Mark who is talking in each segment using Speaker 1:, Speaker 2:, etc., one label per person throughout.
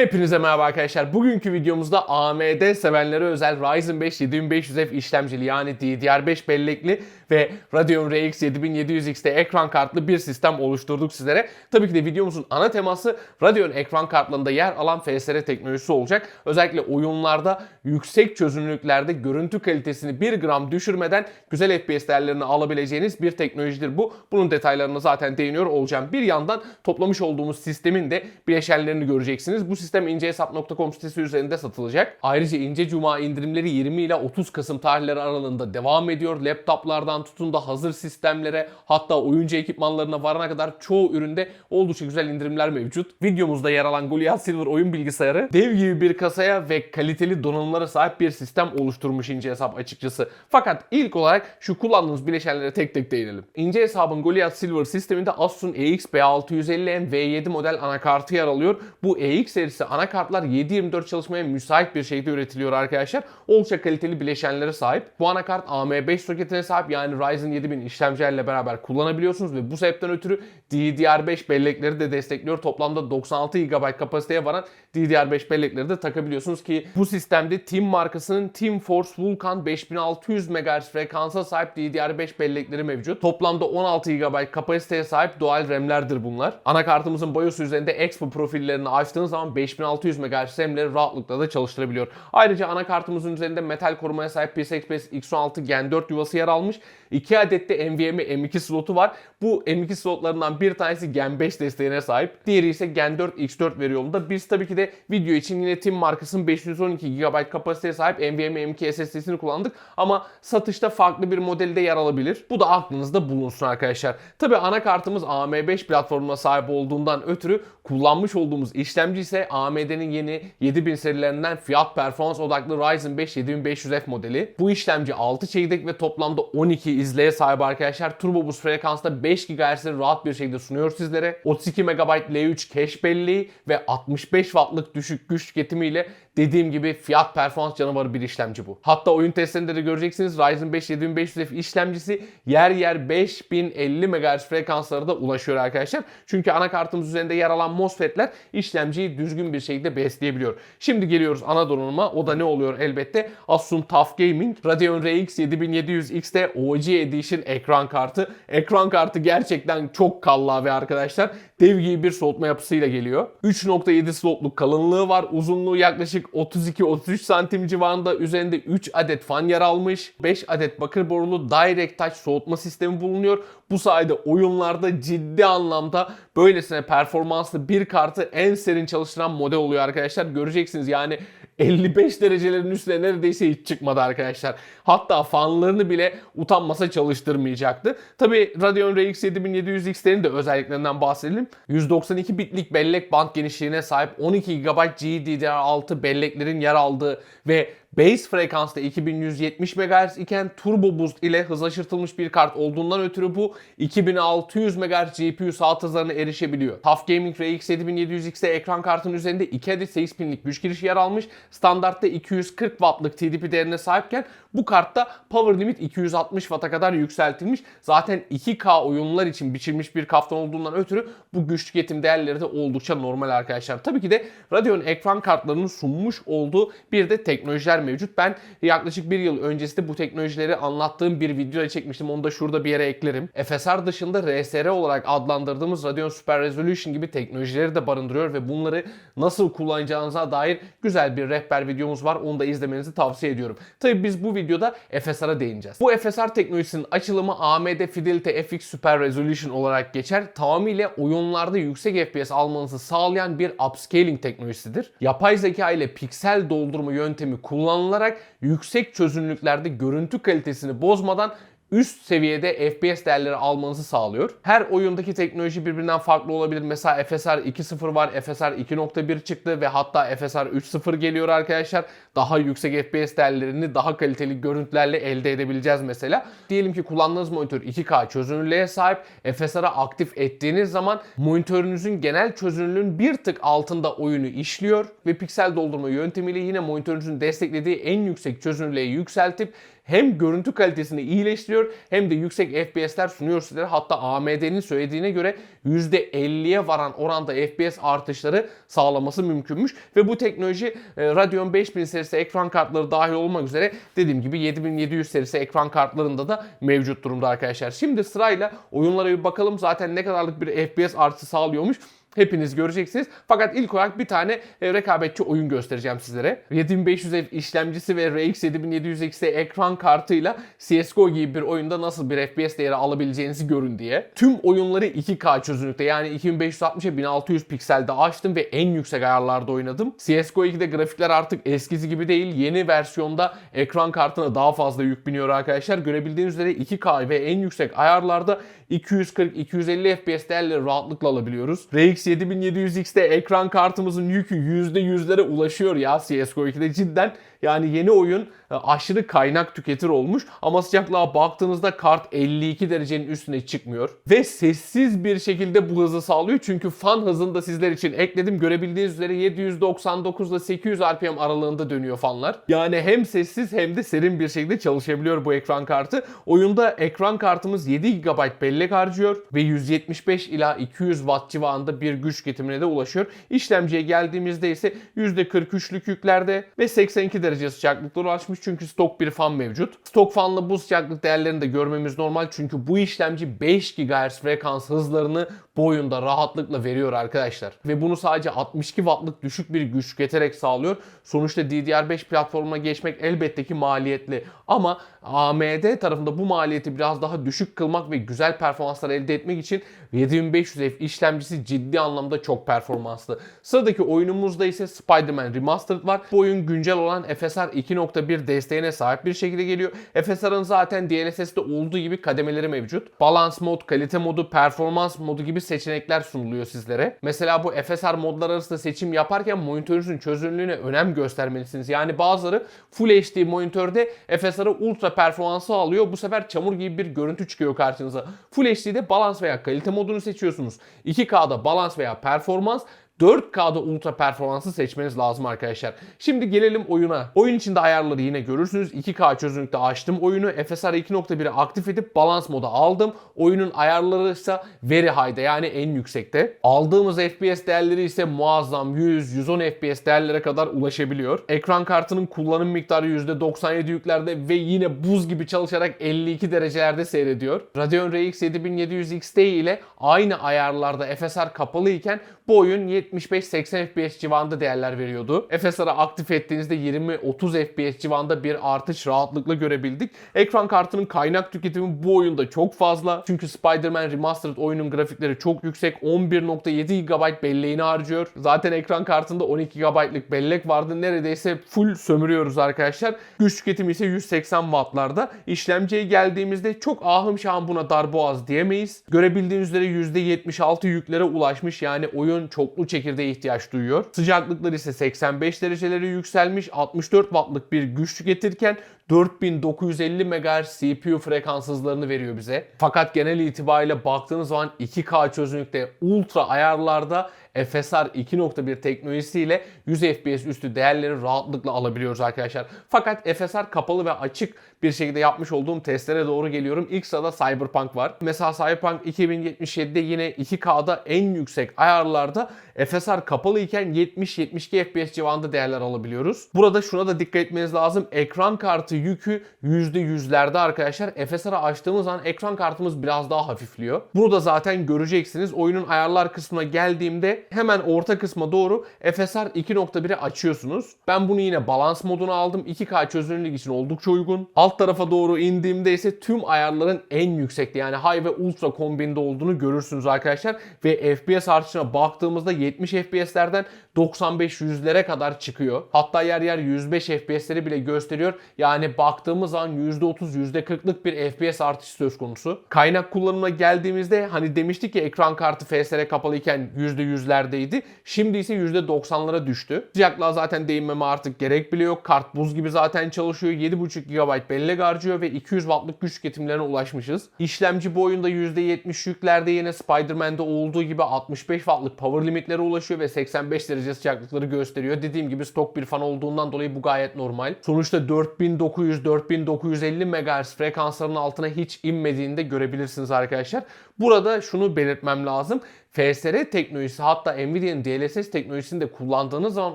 Speaker 1: Hepinize merhaba arkadaşlar. Bugünkü videomuzda AMD sevenlere özel Ryzen 5 7500F işlemcili yani DDR5 bellekli ve Radeon RX 7700X'te ekran kartlı bir sistem oluşturduk sizlere. Tabii ki de videomuzun ana teması Radeon ekran kartlarında yer alan FSR teknolojisi olacak. Özellikle oyunlarda yüksek çözünürlüklerde görüntü kalitesini 1 gram düşürmeden güzel FPS değerlerini alabileceğiniz bir teknolojidir bu. Bunun detaylarına zaten değiniyor olacağım. Bir yandan toplamış olduğumuz sistemin de bileşenlerini göreceksiniz. Bu sistem incehesap.com sitesi üzerinde satılacak. Ayrıca ince cuma indirimleri 20 ile 30 Kasım tarihleri aralığında devam ediyor. Laptoplardan tutun da hazır sistemlere hatta oyuncu ekipmanlarına varana kadar çoğu üründe oldukça güzel indirimler mevcut. Videomuzda yer alan Goliath Silver oyun bilgisayarı dev gibi bir kasaya ve kaliteli donanımlara sahip bir sistem oluşturmuş ince hesap açıkçası. Fakat ilk olarak şu kullandığımız bileşenlere tek tek değinelim. İnce hesabın Goliath Silver sisteminde Asus'un EX B650M V7 model anakartı yer alıyor. Bu EX serisi anakartlar 7/24 çalışmaya müsait bir şekilde üretiliyor arkadaşlar. Oldukça kaliteli bileşenlere sahip. Bu anakart AM5 soketine sahip yani Ryzen 7000 işlemcilerle beraber kullanabiliyorsunuz ve bu sebepten ötürü DDR5 bellekleri de destekliyor. Toplamda 96 GB kapasiteye varan DDR5 bellekleri de takabiliyorsunuz ki bu sistemde Team markasının Team Force Vulkan 5600 MHz frekansa sahip DDR5 bellekleri mevcut. Toplamda 16 GB kapasiteye sahip dual RAM'lerdir bunlar. Anakartımızın BIOS üzerinde Expo profillerini açtığınız zaman 5600 MHz RAM'leri rahatlıkla da çalıştırabiliyor. Ayrıca anakartımızın üzerinde metal korumaya sahip PCI Express X16 Gen 4 yuvası yer almış. 2 adet de NVMe M2 slotu var. Bu M2 slotlarından bir tanesi Gen 5 desteğine sahip. Diğeri ise Gen 4 X4 veri yolunda. Biz tabii ki de video için yine Team markasının 512 GB kapasiteye sahip NVMe M2 SSD'sini kullandık. Ama satışta farklı bir modelde yer alabilir. Bu da aklınızda bulunsun arkadaşlar. Tabii anakartımız AM5 platformuna sahip olduğundan ötürü kullanmış olduğumuz işlemci ise AMD'nin yeni 7000 serilerinden fiyat performans odaklı Ryzen 5 7500F modeli. Bu işlemci 6 çekirdek ve toplamda 12 izleye sahip arkadaşlar. Turbo Boost frekansta 5 GHz'i rahat bir şekilde sunuyor sizlere. 32 MB L3 cache belleği ve 65 Watt'lık düşük güç tüketimiyle dediğim gibi fiyat performans canavarı bir işlemci bu. Hatta oyun testlerinde de göreceksiniz Ryzen 5 7500F işlemcisi yer yer 5050 MHz frekanslara da ulaşıyor arkadaşlar. Çünkü anakartımız üzerinde yer alan MOSFET'ler işlemciyi düzgün bir şekilde besleyebiliyor. Şimdi geliyoruz ana donanıma. O da ne oluyor elbette? Asus'un TUF Gaming Radeon RX 7700X'te OG Edition ekran kartı. Ekran kartı gerçekten çok kallavi arkadaşlar. Dev gibi bir soğutma yapısıyla geliyor. 3.7 slotluk kalınlığı var. Uzunluğu yaklaşık 32-33 santim civarında. Üzerinde 3 adet fan yer almış. 5 adet bakır borulu Direct Touch soğutma sistemi bulunuyor. Bu sayede oyunlarda ciddi anlamda böylesine performanslı bir kartı en serin çalıştıran model oluyor arkadaşlar. Göreceksiniz yani 55 derecelerin üstüne neredeyse hiç çıkmadı arkadaşlar. Hatta fanlarını bile utanmasa çalıştırmayacaktı. Tabi Radeon RX 7700X'lerin de özelliklerinden bahsedelim. 192 bitlik bellek band genişliğine sahip 12 GB GDDR6 belleklerin yer aldığı ve base frekansta 2170 MHz iken Turbo Boost ile hızlaştırılmış bir kart olduğundan ötürü bu 2600 MHz GPU saat hızlarına erişebiliyor. TUF Gaming RX 7700X'te ekran kartının üzerinde 2 adet 8 pinlik güç girişi yer almış. Standartta 240 Watt'lık TDP değerine sahipken bu kartta power limit 260 Watt'a kadar yükseltilmiş. Zaten 2K oyunlar için biçilmiş bir kaftan olduğundan ötürü bu güç tüketim değerleri de oldukça normal arkadaşlar. Tabii ki de Radeon ekran kartlarının sunmuş olduğu bir de teknolojiler mevcut. Ben yaklaşık bir yıl öncesinde bu teknolojileri anlattığım bir video çekmiştim. Onu da şurada bir yere eklerim. FSR dışında RSR olarak adlandırdığımız Radeon Super Resolution gibi teknolojileri de barındırıyor ve bunları nasıl kullanacağınıza dair güzel bir rehber videomuz var. Onu da izlemenizi tavsiye ediyorum. Tabii biz bu videoda FSR'a değineceğiz. Bu FSR teknolojisinin açılımı AMD Fidelity FX Super Resolution olarak geçer. Tamamıyla oyunlarda yüksek FPS almanızı sağlayan bir upscaling teknolojisidir. Yapay zeka ile piksel doldurma yöntemi kullanılarak yüksek çözünürlüklerde görüntü kalitesini bozmadan üst seviyede FPS değerleri almanızı sağlıyor. Her oyundaki teknoloji birbirinden farklı olabilir. Mesela FSR 2.0 var, FSR 2.1 çıktı ve hatta FSR 3.0 geliyor arkadaşlar. Daha yüksek FPS değerlerini daha kaliteli görüntülerle elde edebileceğiz mesela. Diyelim ki kullandığınız monitör 2K çözünürlüğe sahip. FSR'ı aktif ettiğiniz zaman monitörünüzün genel çözünürlüğün bir tık altında oyunu işliyor ve piksel doldurma yöntemiyle yine monitörünüzün desteklediği en yüksek çözünürlüğe yükseltip hem görüntü kalitesini iyileştiriyor hem de yüksek FPS'ler sunuyor sizlere. Hatta AMD'nin söylediğine göre %50'ye varan oranda FPS artışları sağlaması mümkünmüş. Ve bu teknoloji e, Radeon 5000 serisi ekran kartları dahil olmak üzere dediğim gibi 7700 serisi ekran kartlarında da mevcut durumda arkadaşlar. Şimdi sırayla oyunlara bir bakalım zaten ne kadarlık bir FPS artışı sağlıyormuş. Hepiniz göreceksiniz. Fakat ilk olarak bir tane e, rekabetçi oyun göstereceğim sizlere. 7500F işlemcisi ve RX 7700 XT ekran kartıyla CSGO gibi bir oyunda nasıl bir FPS değeri alabileceğinizi görün diye. Tüm oyunları 2K çözünürlükte yani 2560'a 1600 pikselde açtım ve en yüksek ayarlarda oynadım. CSGO 2'de grafikler artık eskisi gibi değil. Yeni versiyonda ekran kartına daha fazla yük biniyor arkadaşlar. Görebildiğiniz üzere 2K ve en yüksek ayarlarda 240-250 FPS değerleri rahatlıkla alabiliyoruz. RX 7700 XT ekran kartımızın yükü %100'lere ulaşıyor ya CSGO 2'de cidden. Yani yeni oyun e, aşırı kaynak tüketir olmuş ama sıcaklığa baktığınızda kart 52 derecenin üstüne çıkmıyor. Ve sessiz bir şekilde bu hızı sağlıyor çünkü fan hızını da sizler için ekledim. Görebildiğiniz üzere 799 ile 800 RPM aralığında dönüyor fanlar. Yani hem sessiz hem de serin bir şekilde çalışabiliyor bu ekran kartı. Oyunda ekran kartımız 7 GB bellek harcıyor ve 175 ila 200 Watt civarında bir güç getirimine de ulaşıyor. İşlemciye geldiğimizde ise %43'lük yüklerde ve 82 derece sıcaklıkta ulaşmış çünkü stok bir fan mevcut. Stok fanla bu sıcaklık değerlerini de görmemiz normal çünkü bu işlemci 5 GHz frekans hızlarını bu oyunda rahatlıkla veriyor arkadaşlar. Ve bunu sadece 62 wattlık düşük bir güç tüketerek sağlıyor. Sonuçta DDR5 platformuna geçmek elbette ki maliyetli. Ama AMD tarafında bu maliyeti biraz daha düşük kılmak ve güzel performanslar elde etmek için 7500F işlemcisi ciddi anlamda çok performanslı. Sıradaki oyunumuzda ise Spider-Man Remastered var. Bu oyun güncel olan FSR 2.1 desteğine sahip bir şekilde geliyor. FSR'ın zaten DLSS'de olduğu gibi kademeleri mevcut. Balance mod, kalite modu, performans modu gibi seçenekler sunuluyor sizlere. Mesela bu FSR modlar arasında seçim yaparken monitörünüzün çözünürlüğüne önem göstermelisiniz. Yani bazıları Full HD monitörde FSR'ı ultra performansı alıyor. Bu sefer çamur gibi bir görüntü çıkıyor karşınıza. Full HD'de balans veya kalite modunu seçiyorsunuz. 2K'da balans veya performans 4K'da ultra performansı seçmeniz lazım arkadaşlar. Şimdi gelelim oyuna. Oyun içinde ayarları yine görürsünüz. 2K çözünürlükte açtım oyunu. FSR 2.1'i aktif edip balans moda aldım. Oyunun ayarları ise very high'da yani en yüksekte. Aldığımız FPS değerleri ise muazzam 100-110 FPS değerlere kadar ulaşabiliyor. Ekran kartının kullanım miktarı %97 yüklerde ve yine buz gibi çalışarak 52 derecelerde seyrediyor. Radeon RX 7700 XT ile aynı ayarlarda FSR kapalı iken bu oyun 75-80 FPS civarında değerler veriyordu. FSR'ı aktif ettiğinizde 20-30 FPS civarında bir artış rahatlıkla görebildik. Ekran kartının kaynak tüketimi bu oyunda çok fazla. Çünkü Spider-Man Remastered oyunun grafikleri çok yüksek. 11.7 GB belleğini harcıyor. Zaten ekran kartında 12 GB'lık bellek vardı. Neredeyse full sömürüyoruz arkadaşlar. Güç tüketimi ise 180 Watt'larda. İşlemciye geldiğimizde çok ahım şahım buna darboğaz diyemeyiz. Görebildiğiniz üzere %76 yüklere ulaşmış. Yani oyun çoklu çekirdeğe ihtiyaç duyuyor. Sıcaklıklar ise 85 derecelere yükselmiş. 64 wattlık bir güç tüketirken 4950 MHz CPU frekans hızlarını veriyor bize. Fakat genel itibariyle baktığınız zaman 2K çözünürlükte ultra ayarlarda FSR 2.1 teknolojisiyle 100 FPS üstü değerleri rahatlıkla alabiliyoruz arkadaşlar. Fakat FSR kapalı ve açık bir şekilde yapmış olduğum testlere doğru geliyorum. İlk sırada Cyberpunk var. Mesela Cyberpunk 2077'de yine 2K'da en yüksek ayarlarda FSR kapalı iken 70-72 FPS civarında değerler alabiliyoruz. Burada şuna da dikkat etmeniz lazım. Ekran kartı yükü %100'lerde arkadaşlar. FSR'ı açtığımız zaman ekran kartımız biraz daha hafifliyor. Bunu da zaten göreceksiniz. Oyunun ayarlar kısmına geldiğimde hemen orta kısma doğru FSR 2.1'i açıyorsunuz. Ben bunu yine balans moduna aldım. 2K çözünürlük için oldukça uygun. Alt tarafa doğru indiğimde ise tüm ayarların en yüksekte yani high ve ultra kombinde olduğunu görürsünüz arkadaşlar. Ve FPS artışına baktığımızda 70 FPS'lerden 95-100'lere kadar çıkıyor. Hatta yer yer 105 FPS'leri bile gösteriyor. Yani baktığımız an %30, %40'lık bir FPS artışı söz konusu. Kaynak kullanımına geldiğimizde hani demiştik ki ekran kartı FSR kapalıyken %100'lerdeydi. Şimdi ise %90'lara düştü. Sıcaklığa zaten değinmeme artık gerek bile yok. Kart buz gibi zaten çalışıyor. 7.5 GB bellek harcıyor ve 200 Watt'lık güç tüketimlerine ulaşmışız. İşlemci bu oyunda %70 yüklerde yine Spider-Man'de olduğu gibi 65 Watt'lık power limitler sabitlere ulaşıyor ve 85 derece sıcaklıkları gösteriyor. Dediğim gibi stok bir fan olduğundan dolayı bu gayet normal. Sonuçta 4900-4950 MHz frekanslarının altına hiç inmediğini de görebilirsiniz arkadaşlar. Burada şunu belirtmem lazım. FSR teknolojisi hatta Nvidia'nın DLSS teknolojisini de kullandığınız zaman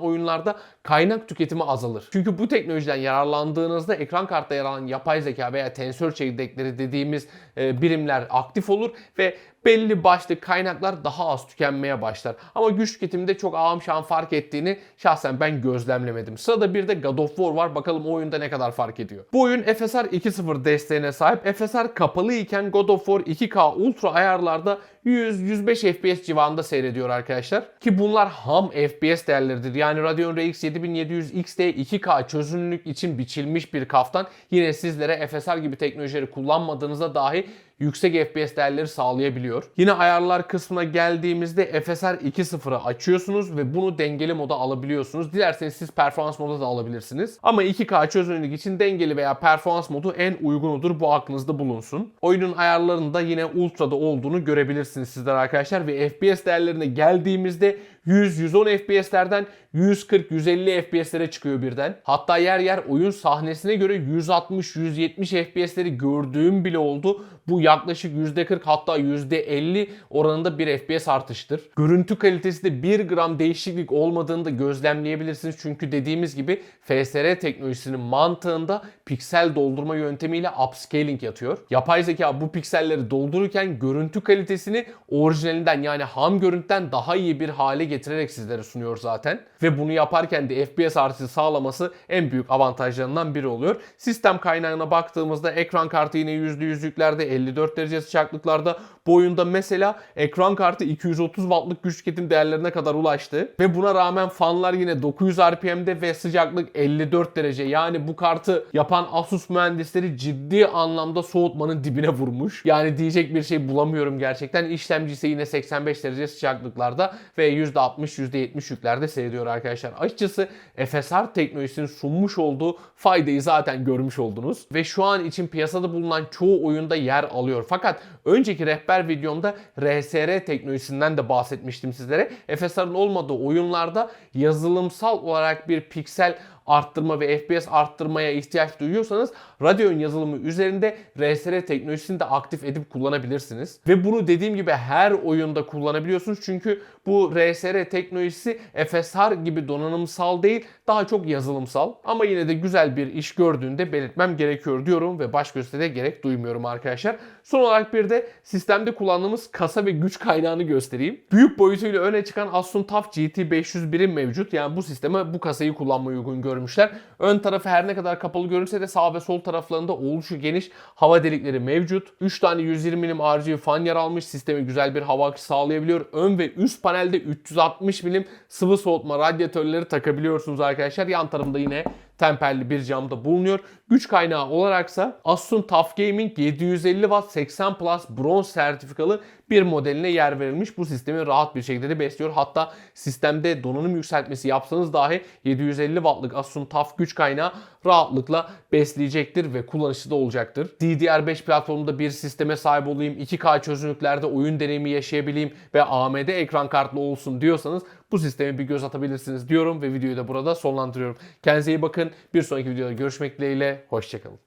Speaker 1: oyunlarda kaynak tüketimi azalır. Çünkü bu teknolojiden yararlandığınızda ekran kartında yer alan yapay zeka veya tensör çekirdekleri dediğimiz e, birimler aktif olur ve belli başlı kaynaklar daha az tükenmeye başlar. Ama güç tüketiminde çok ağam şan fark ettiğini şahsen ben gözlemlemedim. Sırada bir de God of War var. Bakalım o oyunda ne kadar fark ediyor. Bu oyun FSR 2.0 desteğine sahip. FSR kapalı iken God of War 2K Ultra ayarlarda 100-105 FPS civarında seyrediyor arkadaşlar. Ki bunlar ham FPS değerleridir. Yani Radeon RX 7700 XT 2K çözünürlük için biçilmiş bir kaftan. Yine sizlere FSR gibi teknolojileri kullanmadığınızda dahi yüksek FPS değerleri sağlayabiliyor. Yine ayarlar kısmına geldiğimizde FSR 2.0'ı açıyorsunuz ve bunu dengeli moda alabiliyorsunuz. Dilerseniz siz performans moda da alabilirsiniz. Ama 2K çözünürlük için dengeli veya performans modu en uygunudur. Bu aklınızda bulunsun. Oyunun ayarlarında yine ultra'da olduğunu görebilirsiniz sizler arkadaşlar ve FPS değerlerine geldiğimizde 100-110 FPS'lerden 140-150 FPS'lere çıkıyor birden. Hatta yer yer oyun sahnesine göre 160-170 FPS'leri gördüğüm bile oldu. Bu yaklaşık %40 hatta %50 oranında bir FPS artıştır. Görüntü kalitesi de 1 gram değişiklik olmadığını da gözlemleyebilirsiniz. Çünkü dediğimiz gibi FSR teknolojisinin mantığında piksel doldurma yöntemiyle upscaling yatıyor. Yapay zeka bu pikselleri doldururken görüntü kalitesini orijinalinden yani ham görüntüden daha iyi bir hale getirerek sizlere sunuyor zaten. Ve bunu yaparken de FPS artışı sağlaması en büyük avantajlarından biri oluyor. Sistem kaynağına baktığımızda ekran kartı yine %100 yüklerde 54 derece sıcaklıklarda. Bu oyunda mesela ekran kartı 230 wattlık güç tüketim değerlerine kadar ulaştı. Ve buna rağmen fanlar yine 900 RPM'de ve sıcaklık 54 derece. Yani bu kartı yapan Asus mühendisleri ciddi anlamda soğutmanın dibine vurmuş. Yani diyecek bir şey bulamıyorum gerçekten. İşlemcisi yine 85 derece sıcaklıklarda ve %60-%70 yüklerde seyrediyor arkadaşlar. Açıkçası FSR teknolojisinin sunmuş olduğu faydayı zaten görmüş oldunuz. Ve şu an için piyasada bulunan çoğu oyunda yer alıyor. Fakat önceki rehber videomda RSR teknolojisinden de bahsetmiştim sizlere. FSR'ın olmadığı oyunlarda yazılımsal olarak bir piksel arttırma ve FPS arttırmaya ihtiyaç duyuyorsanız Radeon yazılımı üzerinde RSR teknolojisini de aktif edip kullanabilirsiniz. Ve bunu dediğim gibi her oyunda kullanabiliyorsunuz. Çünkü bu RSR teknolojisi FSR gibi donanımsal değil daha çok yazılımsal. Ama yine de güzel bir iş gördüğünde belirtmem gerekiyor diyorum ve baş gösteride gerek duymuyorum arkadaşlar. Son olarak bir de sistemde kullandığımız kasa ve güç kaynağını göstereyim. Büyük boyutuyla öne çıkan Asus TUF GT501'in mevcut. Yani bu sisteme bu kasayı kullanmayı uygun görmüşler. Ön tarafı her ne kadar kapalı görünse de sağ ve sol taraflarında oldukça geniş hava delikleri mevcut. 3 tane 120 mm RGB fan yer almış. Sistemi güzel bir hava akışı sağlayabiliyor. Ön ve üst panelde 360 mm sıvı soğutma radyatörleri takabiliyorsunuz arkadaşlar. Yan tarafında yine temperli bir camda bulunuyor. Güç kaynağı olaraksa Asus'un TUF Gaming 750 Watt 80 Plus bronz sertifikalı bir modeline yer verilmiş. Bu sistemi rahat bir şekilde de besliyor. Hatta sistemde donanım yükseltmesi yapsanız dahi 750 Watt'lık Asus'un TUF güç kaynağı rahatlıkla besleyecektir ve kullanışlı da olacaktır. DDR5 platformunda bir sisteme sahip olayım, 2K çözünürlüklerde oyun deneyimi yaşayabileyim ve AMD ekran kartlı olsun diyorsanız bu sisteme bir göz atabilirsiniz diyorum ve videoyu da burada sonlandırıyorum. Kendinize iyi bakın. Bir sonraki videoda görüşmek dileğiyle. Hoşçakalın.